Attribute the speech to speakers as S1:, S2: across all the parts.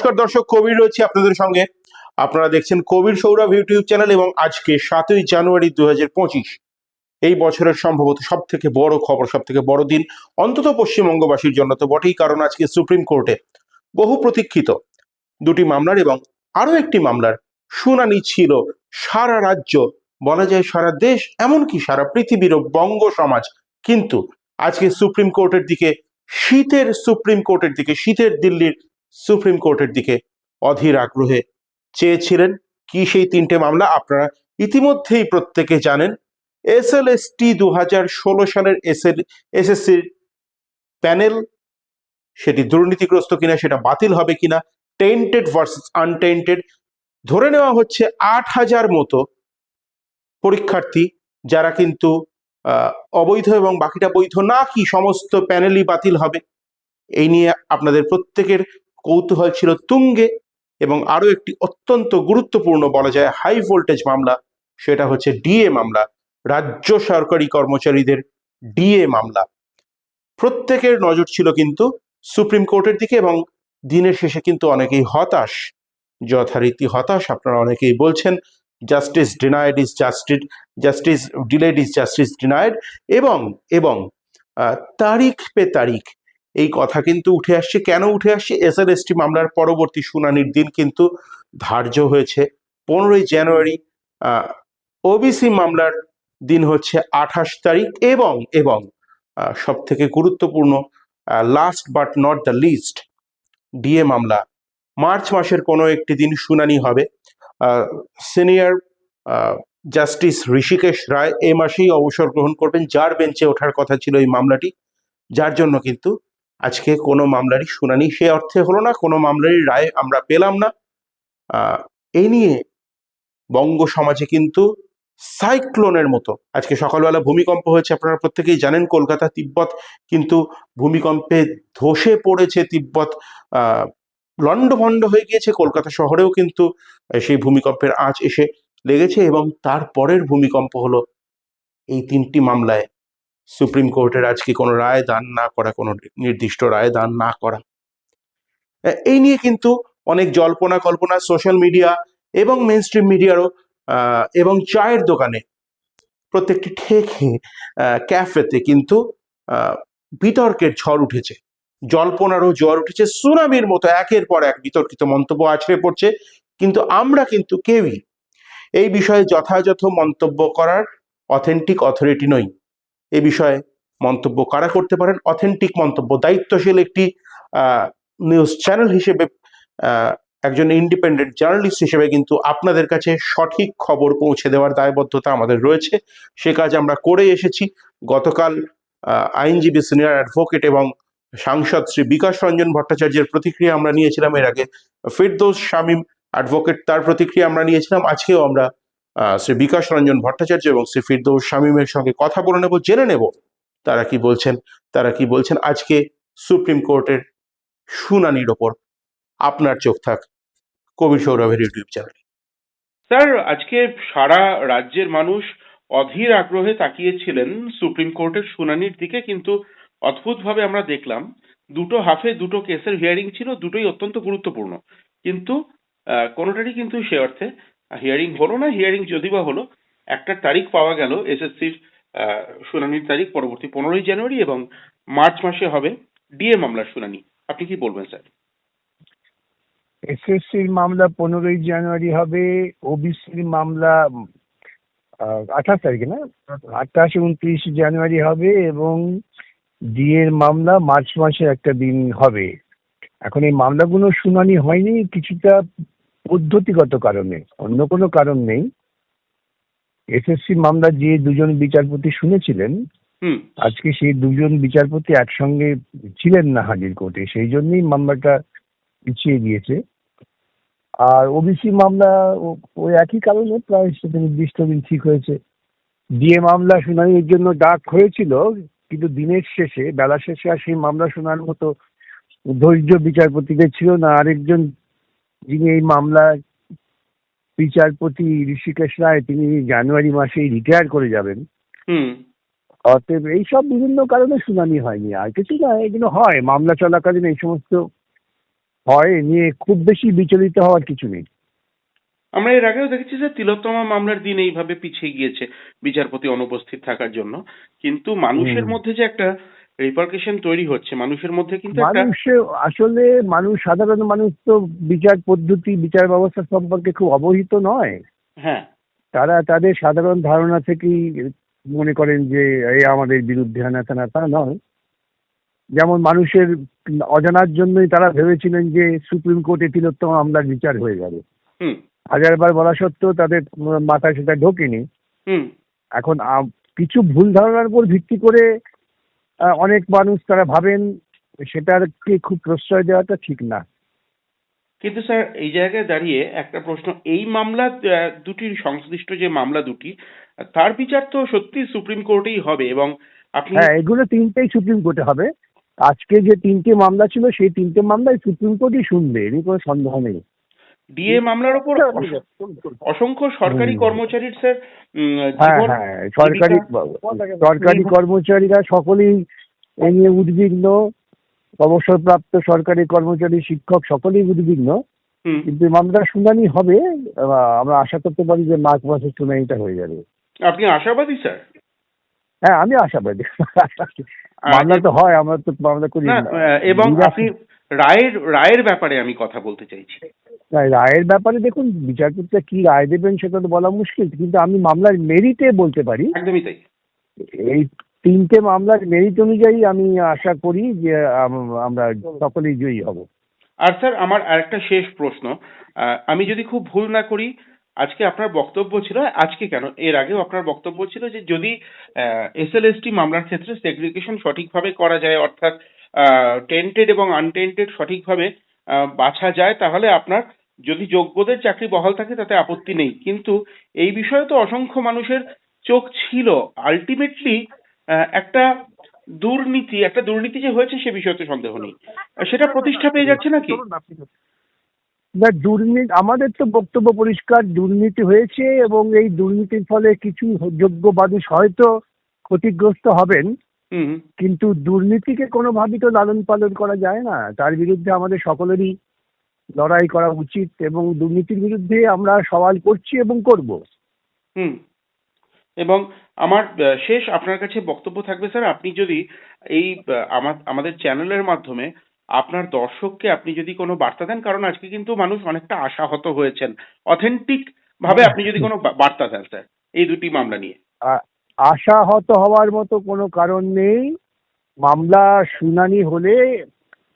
S1: নমস্কার দর্শক, কবির রয়েছে আপনাদের সঙ্গে। আপনারা দেখছেন কবির সৌরভ ইউটিউব চ্যানেল এবং আজকে সাতই জানুয়ারি দু হাজার পঁচিশ। এই বছরের সম্ভবত সব থেকে বড় খবর সব থেকে বড় দিন অন্তত পশ্চিমবঙ্গবাসীর জন্য তো বটেই, কারণ আজকে সুপ্রিম কোর্টে বহু প্রতীক্ষিত দুটি মামলার এবং আরও একটি মামলার শুনানি ছিল সারা রাজ্য, বলা যায় সারা দেশ, এমনকি সারা পৃথিবীরও বঙ্গ সমাজ। কিন্তু আজকে সুপ্রিম কোর্টের দিকে, শীতের সুপ্রিম কোর্টের দিকে, শীতের দিল্লির সুপ্রিম কোর্টের দিকে অধীর আগ্রহে চেয়েছিলেন কি সেই তিনটে মামলা? আপনারা ইতিমধ্যেই প্রত্যেকে জানেন এস এল এস টি দু হাজার ষোলো সালের এস এল এসএসসির প্যানেল সেটি দুর্নীতিগ্রস্ত কিনা, সেটা বাতিল হবে কিনা টেন্টেড ভার্সেস আনটেন্টেড ধরে নেওয়া হচ্ছে আট হাজার মতো পরীক্ষার্থী যারা কিন্তু অবৈধ এবং বাকিটা বৈধ না কি সমস্ত প্যানেলই বাতিল হবে। এই নিয়ে আপনাদের প্রত্যেকের কৌতূহল ছিল তুঙ্গে এবং আরও একটি অত্যন্ত গুরুত্বপূর্ণ বলা যায় হাই ভোল্টেজ মামলা, সেটা হচ্ছে ডিএ মামলা, রাজ্য সরকারি কর্মচারীদের ডিএ মামলা। প্রত্যেকের নজর ছিল কিন্তু সুপ্রিম কোর্টের দিকে এবং দিনের শেষে কিন্তু অনেকেই হতাশ, যথারীতি হতাশ আপনারা অনেকেই বলছেন justice denied is justice justice delayed is justice denied এবং এবং তারিখ পে তারিখ এই কথা কিন্তু উঠে আসছে। কেন উঠে আসছে? এসএলএসটি মামলার পরবর্তী শুনানির দিন কিন্তু ধার্য হয়েছে। পনেরোই জানুয়ারি ওবিসি মামলার দিন হচ্ছে আঠাশ তারিখ এবং এবং সব থেকে গুরুত্বপূর্ণ last but not the least DA মামলা। মার্চ মাসের কোনো একটি দিন শুনানি হবে। সিনিয়র জাস্টিস ঋষিকেশ রায় এ মাসেই অবসর গ্রহণ করবেন। যার বেঞ্চে ওঠার কথা ছিল এই মামলাটি। যার জন্য কিন্তু আজকে কোনো মামলারই শুনানি, সে অর্থে হলো না, কোনো মামলারই রায় আমরা পেলাম না। এই নিয়ে বঙ্গ সমাজে কিন্তু সাইক্লোনের মতো। আজকে সকালবেলা ভূমিকম্প হয়েছে, আপনারা প্রত্যেকেই জানেন, কলকাতা তিব্বত কিন্তু ভূমিকম্পে ধসে পড়েছে তিব্বত। লণ্ডভণ্ড হয়ে গিয়েছে, কলকাতা শহরেও কিন্তু সেই ভূমিকম্পের আঁচ এসে লেগেছে এবং তারপরের ভূমিকম্প হলো এই তিনটি মামলায়। সুপ্রিম কোর্টের আজকে কোনো রায় দান না করা, কোনো নির্দিষ্ট রায় দান না করা? এই নিয়ে কিন্তু অনেক জল্পনা কল্পনা সোশ্যাল মিডিয়া এবং মেন স্ট্রিম মিডিয়ারও এবং চায়ের দোকানে প্রত্যেকটি ঠেকে ক্যাফেতে কিন্তু বিতর্কের ঝড় উঠেছে। জল্পনারও জ্বর উঠেছে সুনামির মতো একের পর এক বিতর্কিত মন্তব্য আছড়ে পড়ছে, কিন্তু আমরা কিন্তু কেউই এই বিষয়ে যথাযথ মন্তব্য করার অথেন্টিক অথরিটি নই। এ বিষয়ে মন্তব্য কারা করতে পারেন? অথেন্টিক মন্তব্য, দায়িত্বশীল একটি নিউজ চ্যানেল হিসেবে একজন ইন্ডিপেন্ডেন্ট জার্নালিস্ট হিসেবে কিন্তু আপনাদের কাছে সঠিক খবর পৌঁছে দেওয়ার দায়বদ্ধতা আমাদের রয়েছে। সে কাজ আমরা করে এসেছি। গতকাল আইনজীবী সিনিয়র অ্যাডভোকেট এবং সাংসদ শ্রী বিকাশ রঞ্জন ভট্টাচার্যের প্রতিক্রিয়া আমরা নিয়েছিলাম। এর আগে ফিরদৌস শামীম অ্যাডভোকেট তার প্রতিক্রিয়া আমরা নিয়েছিলাম। আজকেও আমরা শ্রী বিকাশ রঞ্জন ভট্টাচার্য এবং শ্রী ফিরদৌস শামীমের সঙ্গে কথা বলে নেব, জেনে নেব তারা কি বলছেন, তারা কি বলছেন। আজকে সুপ্রিম কোর্টের শুনানির ওপর আপনার চোখ থাক কবি সৌরভের ইউটিউব চ্যানেল।
S2: স্যার, আজকে সারা রাজ্যের মানুষ অধীর আগ্রহে তাকিয়েছিলেন সুপ্রিম কোর্টের শুনানির দিকে, কিন্তু অদ্ভুতভাবে আমরা দেখলাম দুটো হাফে দুটো কেসের হিয়ারিং ছিল, দুটোই অত্যন্ত গুরুত্বপূর্ণ। কিন্তু কোনোটারই কিন্তু সে অর্থে হিয়ারিং হলো না হিয়ারিং যদি বা হলো, একটা তারিখ পাওয়া গেল এসএসসির শুনানির তারিখ পরবর্তী পনেরোই জানুয়ারি এবং মার্চ মাসে হবে ডিএ মামলার শুনানি। আপনি কি বলবেন, স্যার?
S3: এসএসসির মামলা পনেরোই জানুয়ারি হবে ওবিসির মামলা আঠাশ তারিখে না? আঠাশ, উনত্রিশ জানুয়ারি হবে এবং ডিএর মামলা মার্চ মাসে একটা দিন হবে। এখন এই মামলাগুলো শুনানি হয়নি, কিছুটা পদ্ধতিগত কারণে অন্য কোনো কারণ নেই। এসএসসি মামলা যে দুজন বিচারপতি শুনেছিলেন আজকে সেই দুজন বিচারপতি একসঙ্গে ছিলেন না হাজির কোর্টে সেই জন্যই মামলাটা পিছিয়ে দিয়েছে আর ওবিসি মামলা ও- ওই একই কারণে প্রায় সেটা নির্দিষ্ট দিন ঠিক হয়েছে। ডিএ মামলা শুনানির জন্য ডাক হয়েছিল কিন্তু দিনের শেষে বেলা শেষে আর সেই মামলা শোনার মতো ধৈর্য বিচারপতিদের ছিল না। আরেকজন যিনি এই মামলার বিচারপতি ঋষিকেশ রায় তিনি জানুয়ারি মাসেই রিটায়ার করে যাবেন। অতএব এইসব বিভিন্ন কারণে শুনানি হয়নি। আর কিছু না এগুলো হয়। মামলা চলাকালীন এই সমস্ত হয় নিয়ে খুব বেশি বিচলিত হওয়ার কিছু নেই।
S2: আমরা এর আগেও দেখেছি যে তিলোত্তমা মামলার দিন এইভাবে পিছিয়ে গিয়েছে বিচারপতি অনুপস্থিত থাকার জন্য। কিন্তু মানুষের মধ্যে যে একটা রিপার্কেশন তৈরি হচ্ছে মানুষের মধ্যে কিন্তু
S3: মানুষ আসলে মানুষ সাধারণ মানুষ তো বিচার পদ্ধতি বিচার ব্যবস্থা সম্পর্কে খুব অবহিত নয়।
S2: হ্যাঁ।
S3: তারা তাদের সাধারণ ধারণা থেকেই মনে করেন যে এই আমাদের বিরুদ্ধে আনা টানা তা নয়। যেমন মানুষের অজানার জন্যই তারা ভেবেছিলেন যে সুপ্রিম কোর্টে তিলোত্তম আমলার বিচার হয়ে যাবে। হাজারবার বলা সত্ত্বেও তাদের মাথায় সেটা ঢোকেনি।
S2: হুম।
S3: এখন কিছু ভুল ধারণার উপর ভিত্তি করে অনেক মানুষ তারা ভাবেন সেটাকে খুব প্রশ্রয় দেওয়াটা ঠিক না।
S2: কিন্তু স্যার এই জায়গায় দাঁড়িয়ে একটা প্রশ্ন এই মামলা দুটির সংশ্লিষ্ট যে মামলা দুটি তার বিচার তো সত্যি সুপ্রিম কোর্টেই হবে এবং আপনি
S3: হ্যাঁ এগুলো তিনটেই সুপ্রিম কোর্টে হবে। আজকে যে তিনটে মামলা ছিল সেই তিনটে মামলায় সুপ্রিম কোর্টই শুনবে এর কোনো সন্দেহ নেই।
S2: ডিএ মামলার অস- অসংখ্য সরকারি কর্মচারীর স্যার
S3: হ্যাঁ
S2: জীবন
S3: হ্যাঁ সরকারি সরকারি কর্মচারীরা সকলেই এ নিয়ে উদ্বিগ্ন। অবসরপ্রাপ্ত সরকারি কর্মচারী শিক্ষক সকলেই উদ্বিগ্ন। কিন্তু এই মামলার শুনানি হবে আমরা আশা করতে পারি যে মার্চ মাসের শুনানিটা হয়ে যাবে।
S2: আপনি আশাবাদী স্যার?
S3: হ্যাঁ আমি আশাবাদী। মামলা তো হয় আমরা তো মামলা করি।
S2: এবং আপনি রায়ের রায়ের ব্যাপারে আমি কথা বলতে চাইছি।
S3: না, রায়ের ব্যাপারে দেখুন বিচারপতিরা কি রায় দেবেন সেটা তো বলা মুশকিল কিন্তু আমি মামলার মেরিটে বলতে পারি।
S2: একদমই তাই।
S3: এই তিনটে মামলার মেরিট অনুযায়ী আমি আশা করি যে আম- আমরা সকলেই জয়ী হব।
S2: আর স্যার আমার আরেকটা শেষ প্রশ্ন। আমি যদি খুব ভুল না করি আজকে আপনার বক্তব্য ছিল আজকে কেন? এর আগেও আপনার বক্তব্য ছিল যে যদি এসএলএসটি মামলার ক্ষেত্রে সেগ্রিগেশন সঠিকভাবে করা যায় অর্থাৎ টেন্টেড এবং আনটেন্টেড সঠিকভাবে বাছা যায় তাহলে আপনার যদি যোগ্যদের চাকরি বহাল থাকে তাতে আপত্তি নেই। কিন্তু এই বিষয়ে তো অসংখ্য মানুষের চোখ ছিল। আলটিমেটলি একটা দুর্নীতি একটা দুর্নীতি যে হয়েছে সে বিষয়ে তো সন্দেহ নেই। সেটা প্রতিষ্ঠা পেয়ে যাচ্ছে নাকি?
S3: না দুর্নীতি আমাদের তো বক্তব্য পরিষ্কার দুর্নীতি হয়েছে এবং এই দুর্নীতির ফলে কিছু যোগ্য মানুষ হয়তো ক্ষতিগ্রস্ত হবেন। কিন্তু দুর্নীতিকে কোনোভাবেই তো লালন পালন করা যায় না। তার বিরুদ্ধে আমাদের সকলেরই লড়াই করা উচিত এবং দুর্নীতির বিরুদ্ধে আমরা সওয়াল করছি এবং করব।
S2: হুম। এবং আমার শেষ আপনার কাছে বক্তব্য থাকবে স্যার আপনি যদি এই আমাদের চ্যানেলের মাধ্যমে আপনার দর্শককে আপনি যদি কোনো বার্তা দেন কারণ আজকে কিন্তু মানুষ অনেকটা আশাহত হয়েছেন। অথেন্টিক ভাবে আপনি যদি কোনো বার্তা দেন স্যার এই দুটি মামলা নিয়ে।
S3: আশাহত হওয়ার মতো কোনো কারণ নেই। মামলা শুনানি হলে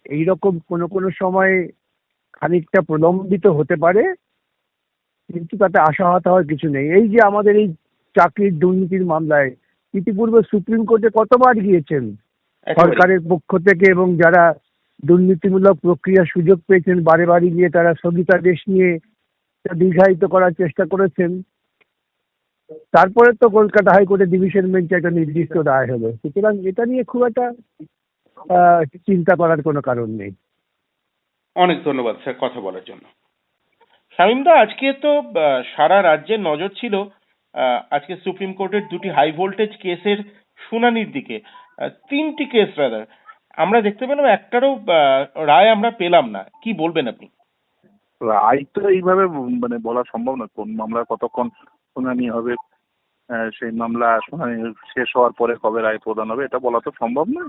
S3: এইরকম কোনো কোনো সময় খানিকটা প্রলম্বিত হতে পারে কিন্তু তাতে আশাহত হওয়ার কিছু নেই। এই যে আমাদের এই চাকরির দুর্নীতির মামলায় ইতিপূর্বে সুপ্রিম কোর্টে কতবার গিয়েছেন? সরকারের পক্ষ থেকে এবং যারা দুর্নীতিমূলক প্রক্রিয়ার সুযোগ পেয়েছেন বারে বারে গিয়ে তারা স্থগিতাদেশ নিয়ে দীর্ঘায়িত করার চেষ্টা করেছেন। তারপরে তো কলকাতা হাইকোর্টের ডিভিশন বেঞ্চে একটা নির্দিষ্ট রায় হলো। সুতরাং এটা নিয়ে খুব একটা চিন্তা করার কোনো কারণ নেই।
S2: অনেক ধন্যবাদ স্যার কথা বলার জন্য। শামিমদা, আজকে তো সারা রাজ্যের নজর ছিল আজকে সুপ্রিম কোর্টের দুটি হাই ভোল্টেজ কেসের শুনানির দিকে। তিনটি কেস রাদার আমরা দেখতে পেলাম একটারও রায় আমরা পেলাম না। কি বলবেন আপনি?
S4: রায় তো এইভাবে মানে বলা সম্ভব না। কোন মামলা কতক্ষণ শুনানি হবে সেই মামলা শুনানি শেষ হওয়ার পরে কবে রায় প্রদান হবে, এটা বলা তো সম্ভব না।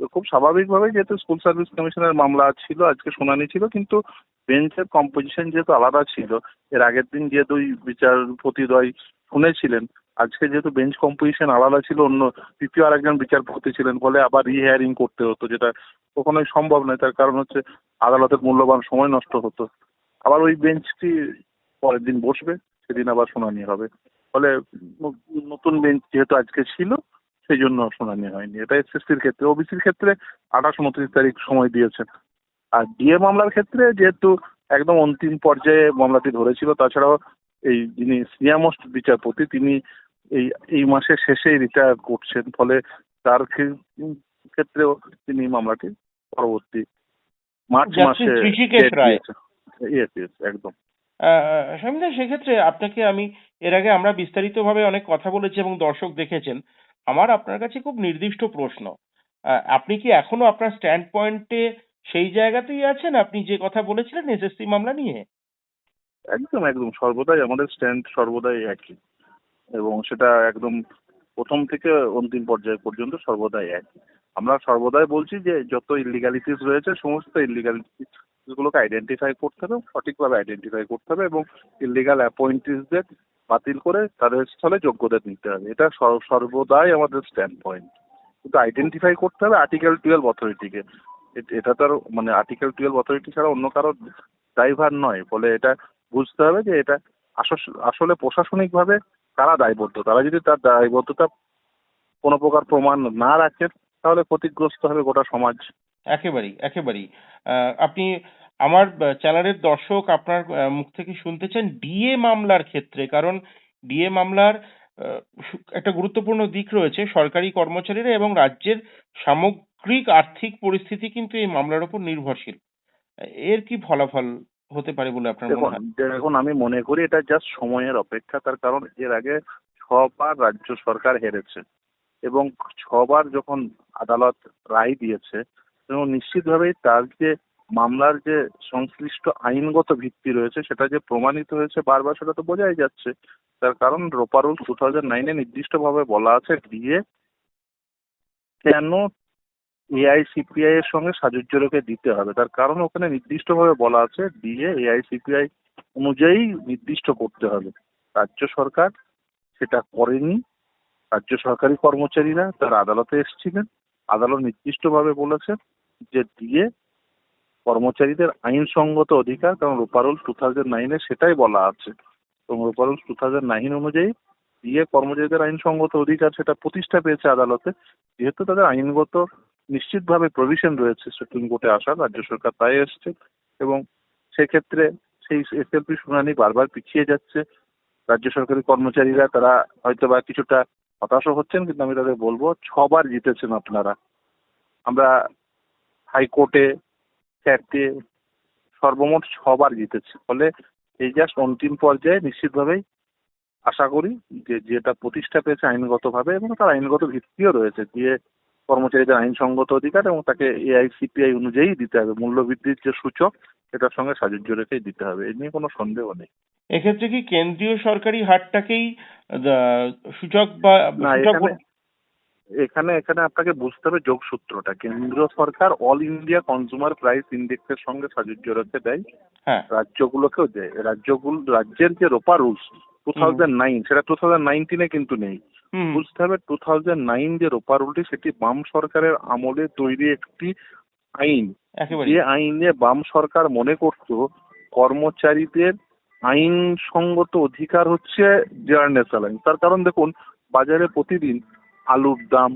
S4: খুব স্বাভাবিকভাবে যেহেতু স্কুল সার্ভিস কমিশনের মামলা ছিল, আজকে শুনানি ছিল, কিন্তু বেঞ্চের কম্পোজিশন যেহেতু আলাদা ছিল, এর আগের দিন যেহেতু ওই বিচারপতিদ্বয় শুনেছিলেন, আজকে যেহেতু বেঞ্চ কম্পোজিশন আলাদা ছিল, অন্য তৃতীয় আরেকজন বিচারপতি ছিলেন, ফলে আবার রিহিয়ারিং করতে হতো, যেটা কখনোই সম্ভব নয়, তার কারণ হচ্ছে আদালতের মূল্যবান সময় নষ্ট হতো। আবার ওই বেঞ্চটি পরের দিন বসবে, সেদিন আবার শুনানি হবে। ফলে নতুন বেঞ্চ যেহেতু আজকে ছিল সেই জন্য শুনানি হয়নি। এটা এসএসসির ক্ষেত্রে ওবিসির ক্ষেত্রে আঠাশ উনত্রিশ তারিখ সময় দিয়েছে। আর ডিএ মামলার ক্ষেত্রে যেহেতু একদম অন্তিম পর্যায়ে মামলাটি ধরেছিল তাছাড়াও এই যিনি সিনিয়র বিচারপতি তিনি এই এই মাসের শেষেই রিটায়ার করছেন ফলে তার ক্ষেত্রেও তিনি মামলাটি পরবর্তী মার্চ মাসে একদম।
S2: সেক্ষেত্রে আপনাকে আমি এর আগে আমরা বিস্তারিতভাবে অনেক কথা বলেছি এবং দর্শক দেখেছেন। আমার আপনার কাছে খুব নির্দিষ্ট প্রশ্ন। আপনি কি এখনও আপনার স্ট্যান্ড পয়েন্টে সেই জায়গাতেই আছেন? আপনি যে কথা বলেছিলেন এসএসসি মামলা নিয়ে।
S4: একদম একদম। সর্বদাই আমাদের স্ট্যান্ড সর্বদাই একই। এবং সেটা একদম প্রথম থেকে অন্তিম পর্যায় পর্যন্ত সর্বদাই এক আমরা সর্বদাই বলছি যে, যত ইলিগালিটিস রয়েছে, সমস্ত ইলিগালিটিস গুলোকে আইডেন্টিফাই করতে হবে, সঠিকভাবে আইডেন্টিফাই করতে হবে এবং ইলিগাল অ্যাপয়েন্টিসদের বাতিল করে তাদের স্থলে যোগ্যদের নিতে হবে। এটা সর্বদাই আমাদের স্ট্যান্ড পয়েন্ট কিন্তু আইডেন্টিফাই করতে হবে আর্টিকেল টুয়েলভ অথরিটিকে এটা তো আর মানে আর্টিকেল টুয়েলভ অথরিটি ছাড়া অন্য কারও ড্রাইভার নয়। ফলে এটা বুঝতে হবে যে এটা আসলে প্রশাসনিকভাবে কারা দায়বদ্ধ? তারা যদি তার দায়বদ্ধতা কোনো প্রকার প্রমাণ না রাখেন তাহলে ক্ষতিগ্রস্ত হবে গোটা সমাজ।
S2: একেবারেই একেবারেই। আপনি আমার চ্যানেলের দর্শক আপনার মুখ থেকে শুনতে চান ডিএ মামলার ক্ষেত্রে। কারণ ডিএ মামলার একটা গুরুত্বপূর্ণ দিক রয়েছে সরকারি কর্মচারীরা এবং রাজ্যের সামগ্রিক আর্থিক পরিস্থিতি কিন্তু এই মামলার উপর নির্ভরশীল। এর কি ফলাফল হতে পারে বলে আপনার মনে হয়?
S4: দেখুন আমি মনে করি এটা জাস্ট সময়ের অপেক্ষা। তার কারণ এর আগে ছবার রাজ্য সরকার হেরেছে এবং ছবার যখন আদালত রায় দিয়েছে এবং নিশ্চিতভাবেই তার যে মামলার যে সংশ্লিষ্ট আইনগত ভিত্তি রয়েছে, সেটা যে প্রমাণিত হয়েছে বারবার, সেটা তো বোঝাই যাচ্ছে। তার কারণ রোপারুল টু থাউজেন্ড নাইনে নির্দিষ্টভাবে বলা আছে, দিয়ে কেন এআইসিপিআই এর সঙ্গে সাজুজ্যকে দিতে হবে। তার কারণ ওখানে নির্দিষ্টভাবে বলা আছে, দিয়ে এআইসিপিআই অনুযায়ী নির্দিষ্ট করতে হবে। রাজ্য সরকার সেটা করেনি। রাজ্য সরকারি কর্মচারীরা, তারা আদালতে এসেছিলেন। আদালত নির্দিষ্টভাবে বলেছে যে দিয়ে কর্মচারীদের আইনসঙ্গত অধিকার, কারণ রূপারোল টু থাউজেন্ড নাইনে সেটাই বলা আছে। এবং রূপারোল টু থাউজেন্ড নাইন অনুযায়ী দিয়ে কর্মচারীদের আইনসঙ্গত অধিকার সেটা প্রতিষ্ঠা পেয়েছে আদালতে। যেহেতু তাদের আইনগত নিশ্চিতভাবে প্রভিশন রয়েছে, সুপ্রিম কোর্টে আসার রাজ্য সরকার তাই এসছে। এবং সেক্ষেত্রে সেই এসএলপি শুনানি বারবার পিছিয়ে যাচ্ছে। রাজ্য সরকারি কর্মচারীরা তারা হয়তো বা কিছুটা হতাশও হচ্ছেন, কিন্তু আমি তাদের বলব, ছবার জিতেছেন আপনারা। আমরা হাইকোর্টে স্যাটে সর্বমোট ছবার জিতেছি। ফলে এই জাস্ট অন্তিম পর্যায়ে নিশ্চিতভাবেই আশা করি যে যেটা প্রতিষ্ঠা পেয়েছে আইনগতভাবে এবং তার আইনগত ভিত্তিও রয়েছে দিয়ে কর্মচারীদের আইনসঙ্গত অধিকার এবং তাকে এআইসিপিআই অনুযায়ী দিতে হবে। মূল্যবৃদ্ধির যে সূচক সেটার সঙ্গে সাজুজ্য রেখেই দিতে হবে। এ নিয়ে কোনো সন্দেহ নেই।
S2: এক্ষেত্রে কি কেন্দ্রীয় সরকারি হারটাকেই সূচক বা
S4: এখানে এখানে আপনাকে বুঝতে হবে যোগসূত্রটা। কেন্দ্র সরকার অল ইন্ডিয়া কনজিউমার প্রাইস ইন্ডেক্সের সঙ্গে সাজুজ্য রেখে দেয়।
S2: হ্যাঁ।
S4: রাজ্যগুলোকেও দেয়। রাজ্যগুলো রাজ্যের যে ROPA rules two thousand nine সেটা টু থাউজেন্ড নাইনটিনে কিন্তু নেই। বুঝতে হবে টু থাউজেন্ড নাইন যে রোপা রুলটি সেটি বাম সরকারের আমলে তৈরি একটি আইন। যে আইনে বাম সরকার মনে করত কর্মচারীদের আইনসঙ্গত অধিকার হচ্ছে জেনারেল স্যালারি তার কারণ দেখুন বাজারে প্রতিদিন আলুর দাম,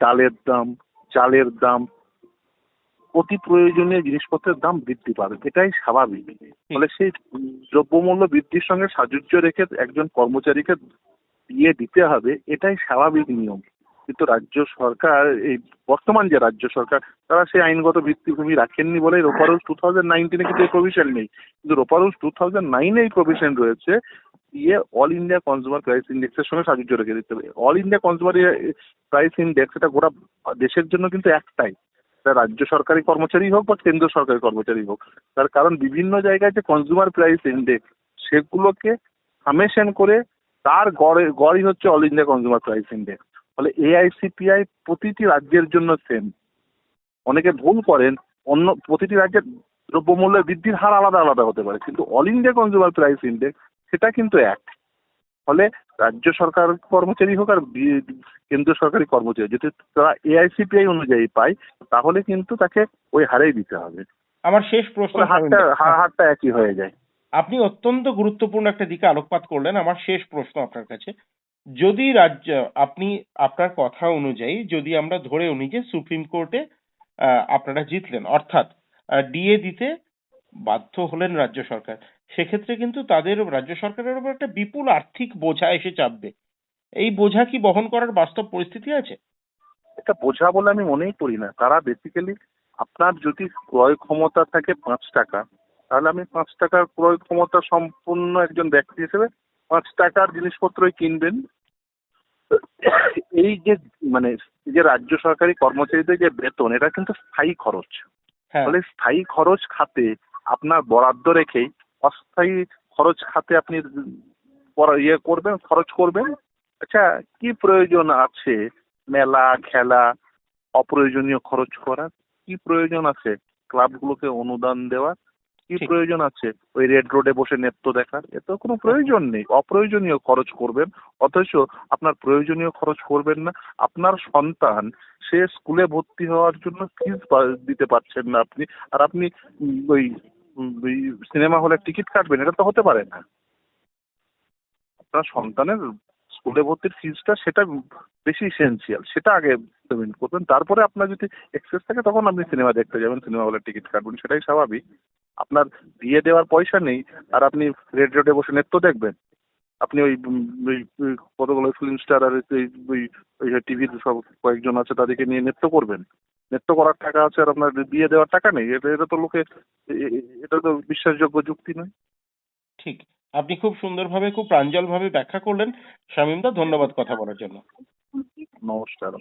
S4: ডালের দাম, চালের দাম, অতি প্রয়োজনীয় জিনিসপত্রের দাম বৃদ্ধি পাবে। এটাই স্বাভাবিক। ফলে সেই দ্রব্যমূল্য বৃদ্ধির সঙ্গে সাজুজ্য রেখে একজন কর্মচারীকে দিয়ে দিতে হবে, এটাই স্বাভাবিক নিয়ম। কিন্তু রাজ্য সরকার, এই বর্তমান যে রাজ্য সরকার, তারা সেই আইনগত ভিত্তিভূমি রাখেননি বলে রোপারুলস টু থাউজেন্ড নাইনটিনে কিন্তু এই প্রভিশন নেই। কিন্তু রোপারুলস টু থাউজেন্ড নাইনে এই প্রভিশন রয়েছে দিয়ে অল ইন্ডিয়া কনজিউমার প্রাইস ইন্ডেক্সের সঙ্গে সাজুজ্য রেখে দিতে হবে। All India consumer price index এটা গোটা দেশের জন্য কিন্তু একটাই। রাজ্য সরকারি কর্মচারী হোক বা কেন্দ্র সরকারি কর্মচারী হোক। তার কারণ বিভিন্ন জায়গায় যে কনজিউমার প্রাইস ইন্ডেক্স সেগুলোকে সামেশন করে তার গড়ে, গড়ই হচ্ছে all India consumer price index ফলে এআইসিপিআই প্রতিটি রাজ্যের জন্য সেম অনেকে ভুল করেন, অন্য প্রতিটি রাজ্যের দ্রব্যমূল্যের বৃদ্ধির হার আলাদা আলাদা হতে পারে। কিন্তু all India consumer price index সেটা কিন্তু এক। ফলে রাজ্য সরকার কর্মচারী হোক আর কেন্দ্রীয় সরকারি কর্মচারী যদি তারা এআইসিপিআই অনুযায়ী পায় তাহলে কিন্তু তাকে ওই হারেই দিতে হবে।
S2: আমার শেষ প্রশ্ন
S4: হারটা হারটা একই হয়ে যায়।
S2: আপনি অত্যন্ত গুরুত্বপূর্ণ একটা দিকে আলোকপাত করলেন আমার শেষ প্রশ্ন আপনার কাছে। যদি রাজ্য আপনি আপনার কথা অনুযায়ী যদি আমরা ধরে উনি যে সুপ্রিম কোর্টে আপনারা জিতলেন অর্থাৎ ডিএ দিতে বাধ্য হলেন রাজ্য সরকার সেক্ষেত্রে কিন্তু তাদের রাজ্য সরকারের উপর একটা বিপুল আর্থিক বোঝা এসে চাপবে। এই বোঝা কি বহন করার বাস্তব পরিস্থিতি আছে?
S4: এটা বোঝা বলে আমি মনেই করি না। তারা বেসিক্যালি আপনার যদি ক্রয় ক্ষমতা থাকে পাঁচ টাকা তাহলে আমি পাঁচ টাকার ক্রয় ক্ষমতা সম্পূর্ণ একজন ব্যক্তি হিসেবে পাঁচ টাকার জিনিসপত্রই কিনবেন। এই যে মানে যে রাজ্য সরকারি কর্মচারীদের যে বেতন এটা কিন্তু স্থায়ী খরচ।
S2: হ্যাঁ।
S4: ফলে স্থায়ী খরচ খাতে আপনার বরাদ্দ রেখেই অস্থায়ী খরচ খাতে আপনি ইয়ে করবেন খরচ করবেন। আচ্ছা কি প্রয়োজন আছে মেলা খেলা অপ্রয়োজনীয় খরচ করার? কি প্রয়োজন আছে ক্লাবগুলোকে অনুদান দেওয়ার? কি প্রয়োজন আছে ওই রেড রোডে বসে নৃত্য দেখার? এত কোনো প্রয়োজন নেই। অপ্রয়োজনীয় খরচ করবেন অথচ আপনার প্রয়োজনীয় খরচ করবেন না। আপনার সন্তান সে স্কুলে ভর্তি হওয়ার জন্য ফিস দিতে পারছেন না আপনি। আর আপনি ওই সিনেমা হলে টিকিট কাটবেন, এটা তো হতে পারে না। আপনার সন্তানের স্কুলে ভর্তির ফিসটা সেটা বেশি এসেন্সিয়াল সেটা আগে পেমেন্ট করবেন। তারপরে আপনার যদি এক্সেস থাকে, তখন আপনি সিনেমা দেখতে যাবেন, সিনেমা হলে টিকিট কাটবেন, সেটাই স্বাভাবিক। আপনার দিয়ে দেওয়ার পয়সা নেই, আর আপনি রেড রোডে বসে নৃত্য দেখবেন। আপনি ওই কতগুলো ফিল্ম স্টার আর ওই ওই টিভির সব কয়েকজন আছে, তাদেরকে নিয়ে নৃত্য করবেন। নৃত্য করার টাকা আছে আর আপনার দিয়ে দেওয়ার টাকা নেই এটা এটা তো লোকে এটা তো বিশ্বাসযোগ্য যুক্তি নয়।
S2: ঠিক আপনি খুব সুন্দরভাবে খুব প্রাঞ্জলভাবে ব্যাখ্যা করলেন। শামীমদা ধন্যবাদ কথা বলার জন্য।
S4: নমস্কার।